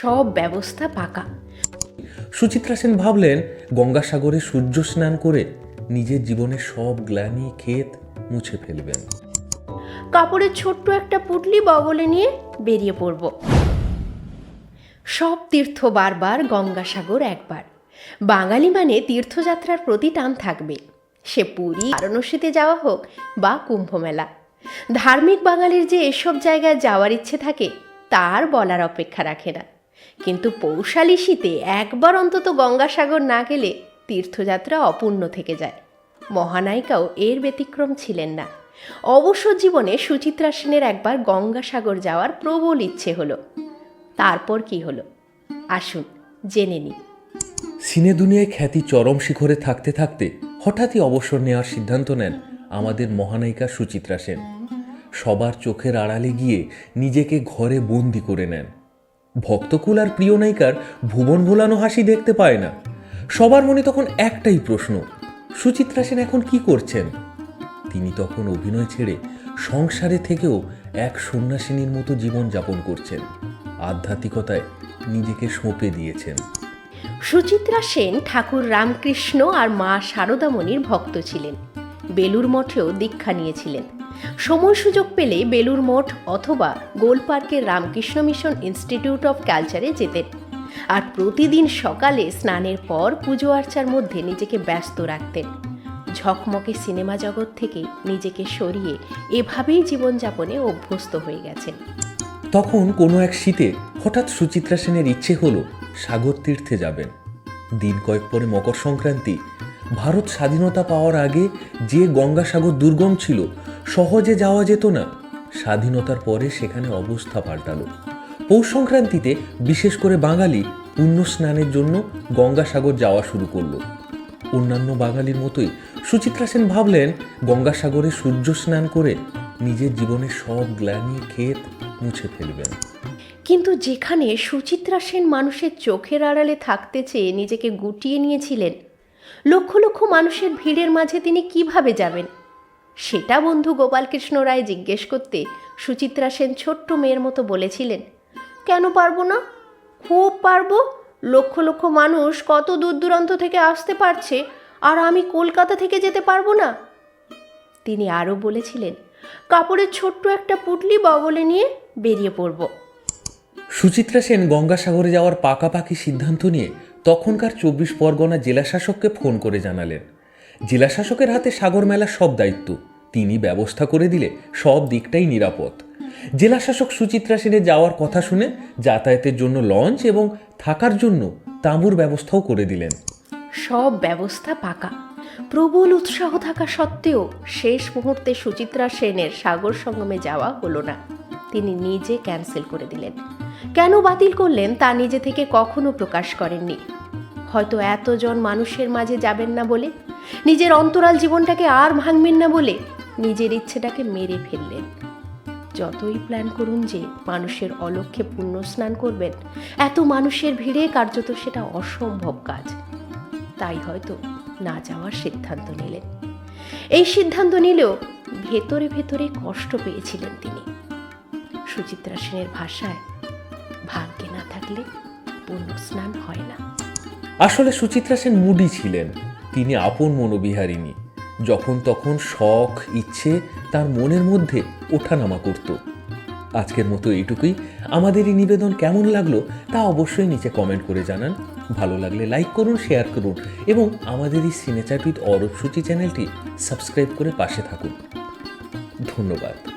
সব ব্যবস্থা পাকা। সুচিত্রা সেন ভাবলেন গঙ্গাসাগরে সূর্য স্নান করে নিজের জীবনের সব গ্লানি ক্ষেত মুছে ফেলবেন। কাপড়ের ছোট্ট একটা পুটলি বগলে নিয়ে বেরিয়ে পড়ব। সব তীর্থ বারবার গঙ্গাসাগর একবার। বাঙালি মানে তীর্থযাত্রার প্রতি টান থাকবে। সে পুরী বারাণসীতে যাওয়া হোক বা কুম্ভমেলা। ধার্মিক বাঙালির যে এসব জায়গায় যাওয়ার ইচ্ছে থাকে তার বলার অপেক্ষা রাখে না। কিন্তু পৌষালি শীতে একবার অন্তত গঙ্গাসাগর না গেলে তীর্থযাত্রা অপূর্ণ থেকে যায়। মহানায়িকাও এর ব্যতিক্রম ছিলেন না। অবসর জীবনে সুচিত্রা সেনের একবার গঙ্গাসাগর যাওয়ার প্রবল ইচ্ছে হলো। তারপর কি হলো? আসুন, জেনে নিই। সিনে দুনিয়ায় খ্যাতি চরম শিখরে থাকতে থাকতে হঠাৎই অবসর নেওয়ার সিদ্ধান্ত নেন আমাদের মহানায়িকা সুচিত্রা সেন। সবার চোখের আড়ালে গিয়ে নিজেকে ঘরে বন্দি করে নেন। ভক্তকুল আর প্রিয় নায়িকার ভুবন ভোলানো হাসি দেখতে পায় না। সবার মনে তখন একটাই প্রশ্ন, সুচিত্রা সেন এখন কি করছেন? তিনি তখন অভিনয় ছেড়ে সংসারে থেকেও এক সন্ন্যাসিনীর মতো জীবন যাপন করছেন। আধ্যাত্মিকতায় নিজেকে সঁপে দিয়েছেন। সুচিত্রা সেন ঠাকুর রামকৃষ্ণ আর মা শারদামণির ভক্ত ছিলেন। বেলুর মঠেও দীক্ষা নিয়েছিলেন। সময় সুযোগ পেলে বেলুর মঠ অথবা গোল পার্কের রামকৃষ্ণ মিশন ইনস্টিটিউট অফ কালচারে যেতেন আর প্রতিদিন সকালে স্নানের পর পুজো আর্চার মধ্যে নিজেকে ব্যস্ত রাখতেন ঝকমকে সিনেমা জগৎ থেকে নিজেকে সরিয়ে এভাবেই জীবনযাপনে অভ্যস্ত হয়ে গেছেন তখন কোনো এক শীতে হঠাৎ সুচিত্রা সেনের ইচ্ছে হলো সাগর তীর্থে যাবেন দিন কয়েক পরে মকর সংক্রান্তি ভারত স্বাধীনতা পাওয়ার আগে যে গঙ্গাসাগর দুর্গম ছিল, সহজে যাওয়া যেত না। স্বাধীনতার পরে সেখানে অবস্থা পাল্টালো। পৌষ সংক্রান্তিতে বিশেষ করে বাঙালি পুণ্য স্নানের জন্য গঙ্গাসাগর যাওয়া শুরু করল। অন্যান্য বাঙালির মতোই সুচিত্রা সেন ভাবলেন, গঙ্গাসাগরে সূর্য স্নান করে নিজের জীবনের সব গ্লানি ক্ষেত মুছে ফেলবেন। কিন্তু যেখানে সুচিত্রা সেন মানুষের চোখের আড়ালে থাকতে চেয়ে নিজেকে গুটিয়ে নিয়েছিলেন লক্ষ লক্ষ মানুষের ভিড়ের মাঝে তিনি কীভাবে যাবেন? সেটা বন্ধু গোপালকৃষ্ণ রায় জিজ্ঞেস করতে সুচিত্রা সেন ছোট্ট মেয়ের মতো বলেছিলেন, কেন পারব না? খুব পারব। লক্ষ লক্ষ মানুষ কত দূর দূরান্ত থেকে আসতে পারছে, আর আমি কলকাতা থেকে যেতে পারব না? তিনি আরও বলেছিলেন, কাপড়ের ছোট্ট একটা পুটলি বগলে নিয়ে বেরিয়ে পড়ব। সুচিত্রা সেন গঙ্গাসাগরে যাওয়ার পাকাপাকি সিদ্ধান্ত নিয়ে তখনকার চব্বিশ পরগনা জেলাশাসককে ফোন করে জানালেন। জেলাশাসকের হাতে সাগর মেলার সব দায়িত্ব। তিনি ব্যবস্থা করে দিলে সব দিকটাই নিরাপদ। জেলাশাসক সুচিত্রা সেনে যাওয়ার কথা শুনে যাতায়াতের জন্য লঞ্চ এবং থাকার জন্য তাঁবুর ব্যবস্থাও করে দিলেন। সব ব্যবস্থা পাকা। প্রবল উৎসাহ থাকা সত্ত্বেও শেষ মুহূর্তে সুচিত্রা সেনের সাগর সঙ্গমে যাওয়া হলো না। তিনি নিজে ক্যান্সেল করে দিলেন। কেন বাতিল করলেন তা নিজে থেকে কখনো প্রকাশ করেননি। হয়তো এতজন মানুষের মাঝে যাবেন না বলে, নিজের অন্তরাল জীবনটাকে আর ভাঙবেন না বলে নিজের ইচ্ছেটাকে মেরে ফেললেন। যতই প্ল্যান করুন যে মানুষের অলক্ষ্যে পুণ্য স্নান করবেন, এত মানুষের ভিড়ে কার্যত সেটা অসম্ভব কাজ। তাই হয়তো না যাওয়ার সিদ্ধান্ত নিলেন। এই সিদ্ধান্ত নিলেও ভেতরে ভেতরে কষ্ট পেয়েছিলেন তিনি। সুচিত্রা সেনের ভাষায় থাকলে পুণ্য স্নান হয় না। আসলে সুচিত্রা সেন মুডি ছিলেন। তিনি আপন মনোবিহারিণী। যখন তখন শখ, ইচ্ছে তার মনের মধ্যে ওঠানামা করত। আজকের মতো এইটুকুই। আমাদের এই নিবেদন কেমন লাগল তা অবশ্যই নিচে কমেন্ট করে জানান। ভালো লাগলে লাইক করুন, শেয়ার করুন এবং আমাদের এই সিনেচারপিত অরূপ সূচি চ্যানেলটি সাবস্ক্রাইব করে পাশে থাকুন। ধন্যবাদ।